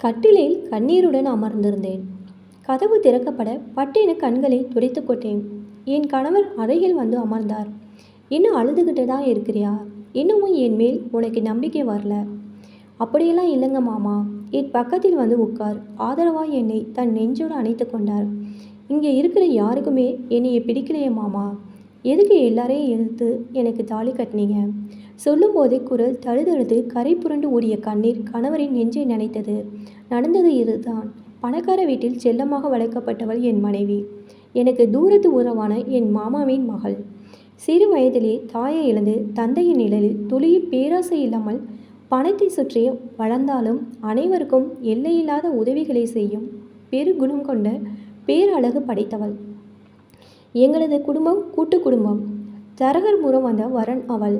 கட்டிலில் கண்ணீருடன் அமர்ந்திருந்தேன். கதவு திறக்கப்பட பட்டென கண்களை துடைத்து கொட்டேன். என் கணவர் அருகில் வந்து அமர்ந்தார். இன்னும் அழுதுகிட்டு தான் இருக்கிறியா? இன்னமும் என் மேல் உனக்கு நம்பிக்கை வரல. அப்படியெல்லாம் இல்லைங்க மாமா. என் பக்கத்தில் வந்து உட்கார். ஆதரவாக என்னை தன் நெஞ்சோடு அணைத்து கொண்டார். இங்கே இருக்கிற யாருக்குமே என்னையை பிடிக்கலையே மாமா. எதுக்கு எல்லாரையும் எதிர்த்து எனக்கு தாலி கட்டினீங்க? சொல்லும்போதே குரல் தழுதழுது கரை புரண்டு ஓடிய கண்ணீர் கணவரின் நெஞ்சை நனைத்தது. நடந்தது இதுதான். பணக்கார வீட்டில் செல்லமாக வளர்க்கப்பட்டவள் என் மனைவி. எனக்கு தூரத்து உறவான என் மாமாவின் மகள். சிறு வயதிலே தாயை இழந்து தந்தையின் நிழலில் துளியில் பேராசை இல்லாமல் பணத்தை சுற்றி வளர்ந்தாலும் அனைவருக்கும் எல்லையில்லாத உதவிகளை செய்யும் பெருகுணம் கொண்ட பேரழகு படைத்தவள். எங்களது குடும்பம் கூட்டு குடும்பம். தரகர் மூலம் வந்த வரன் அவள்.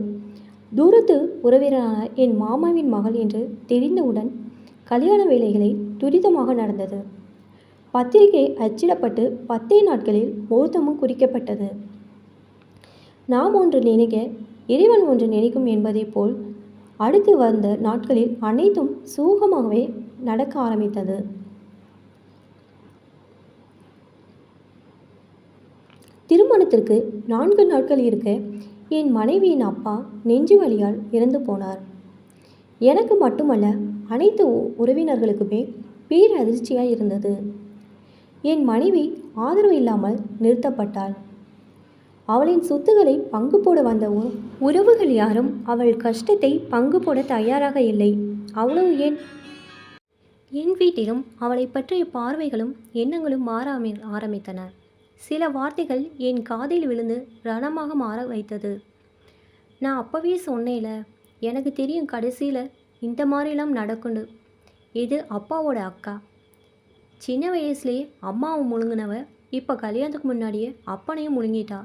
தூரத்து உறவினரான என் மாமாவின் மகள் என்று தெரிந்தவுடன் கல்யாண வேலைகளை துரிதமாக நடந்தது. பத்திரிகை அச்சிடப்பட்டு பத்தே நாட்களில் முகூர்த்தமும் குறிக்கப்பட்டது. நாம் ஒன்று நினைக்க இறைவன் ஒன்று நினைக்கும் என்பதைப் போல் அடுத்து வந்த நாட்களில் அனைத்தும் சுகமாகவே நடக்க ஆரம்பித்தது. திருமணத்திற்கு நான்கு நாட்கள் இருக்க என் மனைவியின் அப்பா நெஞ்சு வலியால் இறந்து போனார். எனக்கு மட்டுமல்ல அனைத்து உறவினர்களுக்குமே பேர் அதிர்ச்சியாக இருந்தது. என் மனைவி ஆதரவு இல்லாமல் நிறுத்தப்பட்டாள். அவளின் சொத்துக்களை பங்கு போட வந்த உ- உறவுகள் யாரும் அவள் கஷ்டத்தை பங்கு போட தயாராக இல்லை. அவ்வளவு ஏன்? என் வீட்டிலும் அவளை பற்றிய பார்வைகளும் எண்ணங்களும் மாற ஆரம்பித்தன. சில வார்த்தைகள் என் காதில் விழுந்து ரணமாக மாற வைத்தது. நான் அப்பவே சொன்னேல எனக்கு தெரியும் கடைசியில் இந்த மாதிரிலாம் நடக்குண்டு இது அப்பாவோட அக்கா. சின்ன வயசுலேயே அம்மாவை முழுங்கினவ இப்போ கல்யாணத்துக்கு முன்னாடியே அப்பனையும் முழுங்கிட்டா.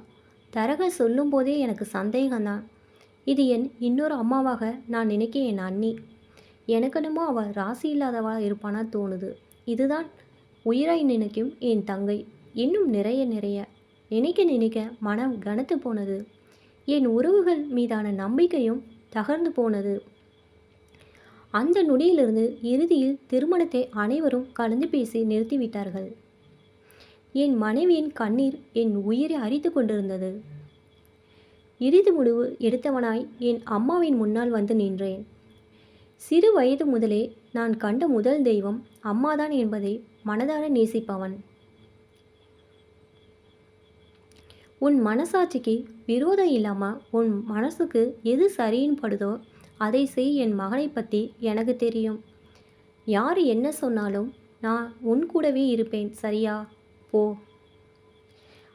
தரக சொல்லும்போதே எனக்கு சந்தேகம்தான். இது என் இன்னொரு அம்மாவாக நான் நினைக்க என் அண்ணி. எனக்கெனமோ அவள் ராசி இல்லாதவளா இருப்பானா தோணுது. இதுதான் உயிராய் நினைக்கும் என் தங்கை. இன்னும் நிறைய நிறைய. நினைக்க நினைக்க மனம் கனத்து போனது. என் உறவுகள் மீதான நம்பிக்கையும் தகர்ந்து போனது. அந்த நொடியிலிருந்து இறுதியில் திருமணத்தை அனைவரும் கலந்து பேசி நிறுத்திவிட்டார்கள் என் மனைவியின் கண்ணீர் என் உயிரை அரித்து கொண்டிருந்தது. இறுதி முடிவு எடுத்தவனாய் என் அம்மாவின் முன்னால் வந்து நின்றேன். சிறு வயது முதலே நான் கண்ட முதல் தெய்வம் அம்மாதான் என்பதை மனதார நேசிப்பவன். உன் மனசாட்சிக்கு விரோதம் இல்லாமல் உன் மனசுக்கு எது சரின்னு படுதோ அதை செய் என் மகனை பற்றி எனக்கு தெரியும். யார் என்ன சொன்னாலும் நான் உன் கூடவே இருப்பேன் சரியா? போ.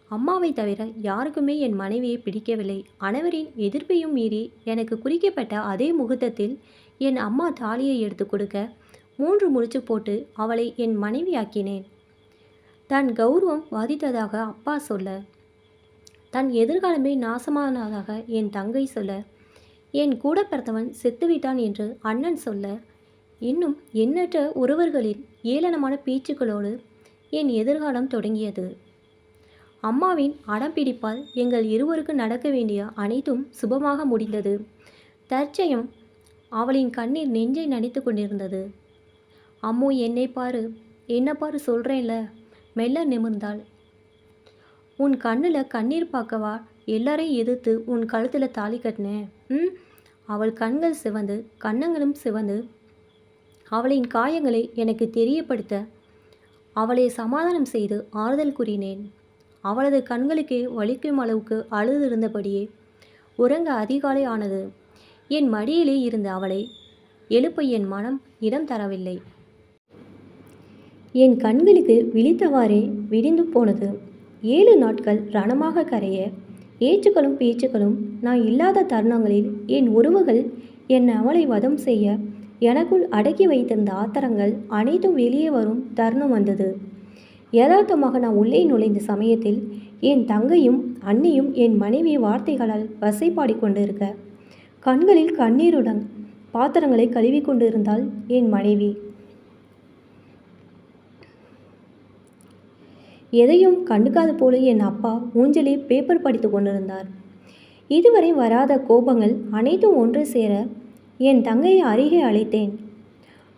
அம்மாவை தவிர யாருக்குமே என் மனைவியை பிடிக்கவில்லை. அனைவரின் எதிர்ப்பையும் மீறி எனக்கு குறிக்கப்பட்ட அதே முகூர்த்தத்தில் என் அம்மா தாலியை எடுத்து கொடுக்க மூன்று முடிச்சு போட்டு அவளை என் மனைவியாக்கினேன். தன் கௌரவம் பாதித்ததாக அப்பா சொல்ல தன் எதிர்காலமே நாசமானதாக என் தங்கை சொல்ல என் கூட பிறந்தவன் செத்துவிட்டான் என்று அண்ணன் சொல்ல இன்னும் எண்ணற்ற உறவர்களின் ஏளனமான பேச்சுக்களோடு என் எதிர்காலம் தொடங்கியது. அம்மாவின் அடம்பிடிப்பால் எங்கள் இருவருக்கு நடக்க வேண்டிய அனைத்தும் சுபமாக முடிந்தது. தற்சயம் அவளின் கண்ணீர் நெஞ்சை நனைத்து கொண்டிருந்தது. அம்மு என்னை பாரு என்ன பாரு சொல்கிறேன்ல மெல்ல நிமிர்ந்தாள். உன் கண்ணில் கண்ணீர் பார்க்கவா? எல்லாரையும் எதிர்த்து உன் கழுத்தில் தாலி கட்டினேன். ம்? அவள் கண்கள் சிவந்து கன்னங்களும் சிவந்து அவளின் காயங்களை எனக்கு தெரியப்படுத்த அவளை சமாதானம் செய்து ஆறுதல் கூறினேன். அவளது கண்களுக்கே வலிக்கும் அளவுக்கு அழுதிருந்தபடியே உறங்க அதிகாலை ஆனது. என் மடியிலே இருந்த அவளை எழுப்ப என் மனம் இடம் தரவில்லை. என் கண்களுக்கு விழித்தவாறே விடிந்து போனது. ஏழு நாட்கள் ரணமாக கரைய ஏச்சுக்களும் பேச்சுக்களும் நான் இல்லாத தருணங்களில் என் உறவுகள் என் அவளை வதம் செய்ய எனக்குள் அடக்கி வைத்திருந்த ஆத்திரங்கள் அனைத்தும் வெளியே வரும் தருணம் வந்தது. யதார்த்தமாக நான் உள்ளே நுழைந்த சமயத்தில் என் தங்கையும் அண்ணியும் என் மனைவி வார்த்தைகளால் வசைப்பாடி கொண்டிருக்க கண்களில் கண்ணீருடன் பாத்திரங்களை கழுவி கொண்டிருந்தாள் என் மனைவி. எதையும் கண்டுக்காத போல என் அப்பா ஊஞ்சலே பேப்பர் படித்து கொண்டிருந்தார். இதுவரை வராத கோபங்கள் அனைத்தும் ஒன்று சேர என் தங்கையை அருகே அழைத்தேன்.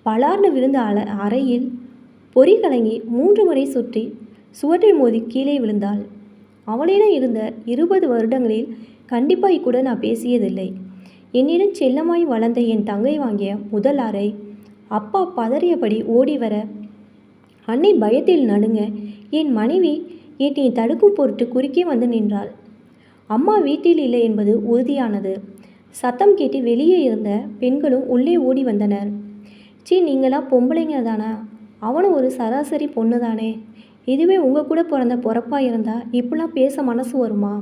பலார்னு விழுந்த அல அறையில் பொறி கலங்கி மூன்று முறை சுற்றி சுவற்றில் மோதி கீழே விழுந்தாள். அவளிடம் இருந்த இருபது வருடங்களில் கண்டிப்பாய் கூட நான் பேசியதில்லை. என்னிடம் செல்லமாய் வளர்ந்த என் தங்கை வாங்கிய முதல் அறை அப்பா பதறியபடி ஓடி வர அன்னை பயத்தில் நடுங்க என் மனைவி என்னை தடுக்கும் பொருட்டு குறுக்கே வந்து நின்றாள். அம்மா வீட்டில் இல்லை என்பது உறுதியானது சத்தம் கேட்டு வெளியே இருந்த பெண்களும் உள்ளே ஓடி வந்தனர். சீ நீங்களா பொம்பளைங்க தானா? அவனும் ஒரு சராசரி பொண்ணு தானே இதுவே உங்கள் கூட பிறந்த பொறப்பாக இருந்தா இப்படிலாம் பேச மனசு வருமா?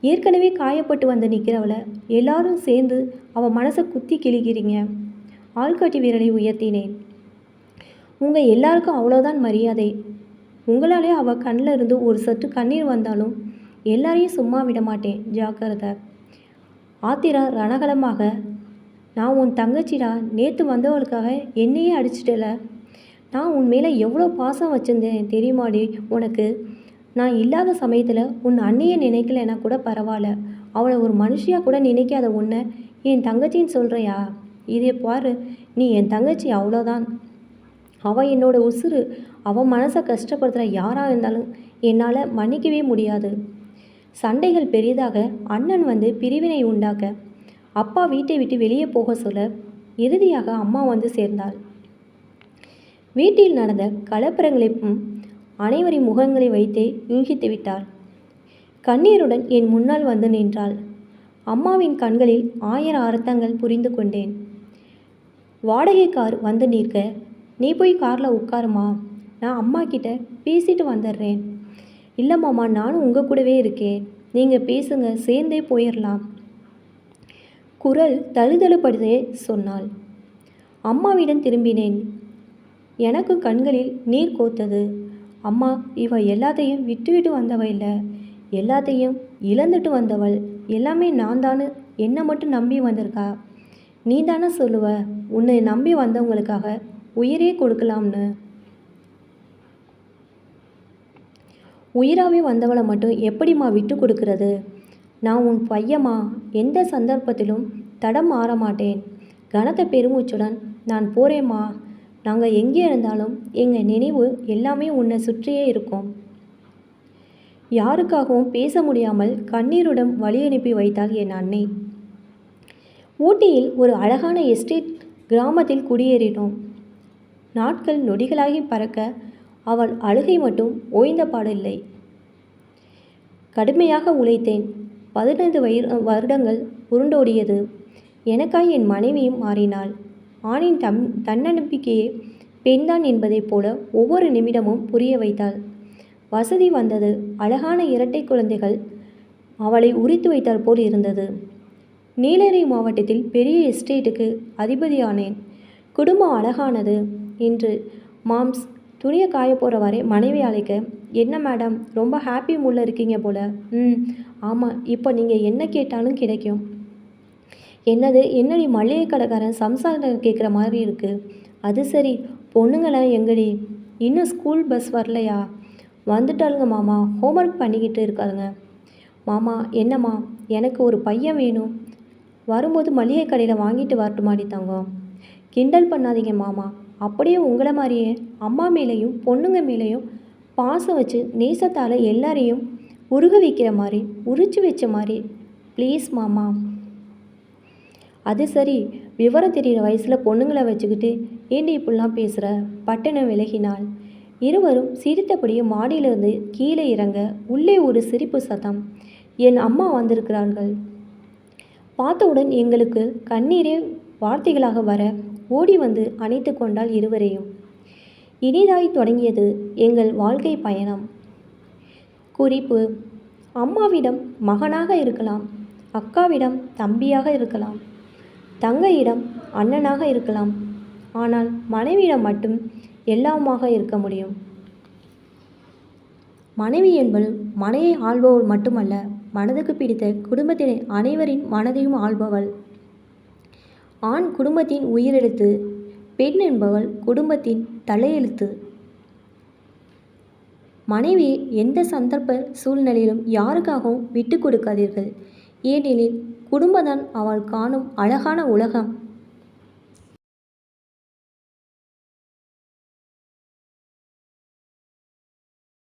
ஏற்கனவே காயப்பட்டு வந்து நிற்கிறவளை எல்லாரும் சேர்ந்து அவள் மனசை குத்தி கிழிக்கிறீங்க. ஆள்காட்டி விரலை உயர்த்தினேன். உங்கள் எல்லாருக்கும் அவ்வளோதான் மரியாதை. உங்களாலே அவள் கண்ணில் இருந்து ஒரு சற்று கண்ணீர் வந்தாலும் எல்லாரையும் சும்மா விட மாட்டேன். ஜாக்கிரதை. ஆத்திரா ரணகலமாக நான் உன் தங்கச்சிடா நேற்று வந்தவளுக்காக என்னையே அடிச்சிட்டல. நான் உன் மேலே எவ்வளோ பாசம் வச்சுருந்தேன் தெரியுமாடி உனக்கு? நான் இல்லாத சமயத்தில் உன் அண்ணியை நினைக்கலைன்னா கூட பரவாயில்ல. அவளை ஒரு மனுஷியாக கூட நினைக்காத உன்னை என் தங்கச்சின்னு சொல்கிறியா இதே பாரு நீ என் தங்கச்சி அவ்வளோதான் அவள் என்னோட உசுறு. அவன் மனசை கஷ்டப்படுத்துகிற யாராக இருந்தாலும் என்னால் மன்னிக்கவே முடியாது. சண்டைகள் பெரிதாக அண்ணன் வந்து பிரிவினை உண்டாக்க அப்பா வீட்டை விட்டு வெளியே போக சொல்ல இறுதியாக அம்மா வந்து சேர்ந்தாள். வீட்டில் நடந்த கலப்பரங்களையும் அனைவரின் முகங்களை வைத்தே யூகித்து விட்டார் கண்ணீருடன் என் முன்னால் வந்து நின்றாள். அம்மாவின் கண்களில் ஆயிரம் அர்த்தங்கள் புரிந்து கொண்டேன். வாடகை கார் வந்து நிற்க நீ போய் காரில் உட்காருமா. நான் அம்மா கிட்ட பேசிட்டு வந்துடுறேன் இல்லை மாமா நானும் உங்கள் கூடவே இருக்கேன். நீங்கள் பேசுங்க சேர்ந்தே போயிடலாம் குரல் தழுதழுப்படுதே சொன்னாள். அம்மாவிடம் திரும்பினேன். எனக்கு கண்களில் நீர் கோத்தது. அம்மா இவ எல்லாத்தையும் விட்டுவிட்டு வந்தவ இல்லை. எல்லாத்தையும் இழந்துட்டு வந்தவள். எல்லாமே நான் தானு என்னை மட்டும் நம்பி வந்திருக்கா? நீ தானே சொல்லுவ. உன்னை நம்பி வந்தவங்களுக்காக உயிரே கொடுக்கலாம்னு. உயிராகவே வந்தவளை மட்டும் எப்படிம்மா விட்டு கொடுக்கறது? நான் உன் பையம்மா எந்த சந்தர்ப்பத்திலும் தடம் மாற மாட்டேன் கனத்த பெருமூச்சுடன் நான் போகிறேம்மா நாங்கள் எங்கே இருந்தாலும் எங்கள் நினைவு எல்லாமே உன்னை சுற்றியே இருக்கும். யாருக்காகவும் பேச முடியாமல் கண்ணீருடன் வழி அனுப்பி வைத்தாள் என் அன்னை ஊட்டியில் ஒரு அழகான எஸ்டேட் கிராமத்தில் குடியேறினோம். நாட்கள் நொடிகளாகி பறக்க அவள் அழுகை மட்டும் ஓய்ந்த பாடில்லை. கடுமையாக உழைத்தேன். பதினைந்து வயிறு வருடங்கள் உருண்டோடியது. எனக்காய் என் மனைவியும் மாறினாள். ஆணின் தம் தன்னம்பிக்கையே பெண்தான் என்பதைப் போல ஒவ்வொரு நிமிடமும் புரிய வைத்தாள். வசதி வந்தது. அழகான இரட்டை குழந்தைகள் அவளை உரித்து வைத்தால் போல் இருந்தது. நீலகிரி மாவட்டத்தில் பெரிய எஸ்டேட்டுக்கு அதிபதியானேன். குடும்பம் அழகானது. இன்று. மாம்ஸ் துணியை காய வரை மனைவி அழைக்க என்ன மேடம் ரொம்ப ஹாப்பி மூடில் இருக்கீங்க போல். ம் ஆமாம் இப்போ நீங்கள் என்ன கேட்டாலும் கிடைக்கும். என்னது என்னடி மளிகை கடைக்காரன் சம்சாரம் கேட்குற மாதிரி இருக்குது அது சரி பொண்ணுங்களாம் எங்கடி? இன்னும் ஸ்கூல் பஸ் வரலையா? வந்துட்டாளுங்க மாமா ஹோம்ஒர்க் பண்ணிக்கிட்டு இருக்காருங்க மாமா என்னம்மா எனக்கு ஒரு பையன் வேணும். வரும்போது மளிகை கடையில் வாங்கிட்டு வரட்டுமாடி தங்கம். கிண்டல் பண்ணாதீங்க மாமா அப்படியே உங்களை மாதிரியே அம்மா மேலேயும் பொண்ணுங்க மேலேயும் பாசம் வச்சு நேசத்தால் எல்லாரையும் உருக வைக்கிற மாதிரி உரிச்சு வச்ச மாதிரி. ப்ளீஸ் மாமா. அது சரி விவரம் தெரிகிற வயசில் பொண்ணுங்களை வச்சுக்கிட்டு ஏண்டி இப்படிலாம் பேசுகிற பட்டணம் விலகினாள். இருவரும் சிரித்தபடியே மாடியிலிருந்து கீழே இறங்க உள்ளே ஒரு சிரிப்பு சதம் என் அம்மா வந்திருக்கிறார்கள். பார்த்தவுடன் எங்களுக்கு கண்ணீரே வார்த்தைகளாக வர ஓடி வந்து அணைத்து கொண்டாள் இருவரையும். இனிதாய் தொடங்கியது எங்கள் வாழ்க்கை பயணம். குறிப்பு அம்மாவிடம் மகனாக இருக்கலாம் அக்காவிடம் தம்பியாக இருக்கலாம் தங்கையிடம் அண்ணனாக இருக்கலாம் ஆனால் மனைவியிடம் மட்டும் எல்லாமாக இருக்க முடியும். மனைவி என்பது மனையை ஆள்பவள் மட்டுமல்ல மனதுக்கு பிடித்த குடும்பத்தினை அனைவரின் மனதையும் ஆள்பவள். ஆண் குடும்பத்தின் உயிரெழுத்து பெண் என்பவள் குடும்பத்தின் தலையெழுத்து. மனைவி எந்த சந்தர்ப்ப சூழ்நிலையிலும் யாருக்காகவும் விட்டு கொடுக்காதீர்கள். ஏனெனில் குடும்பம்தான் அவள் காணும் அழகான உலகம்.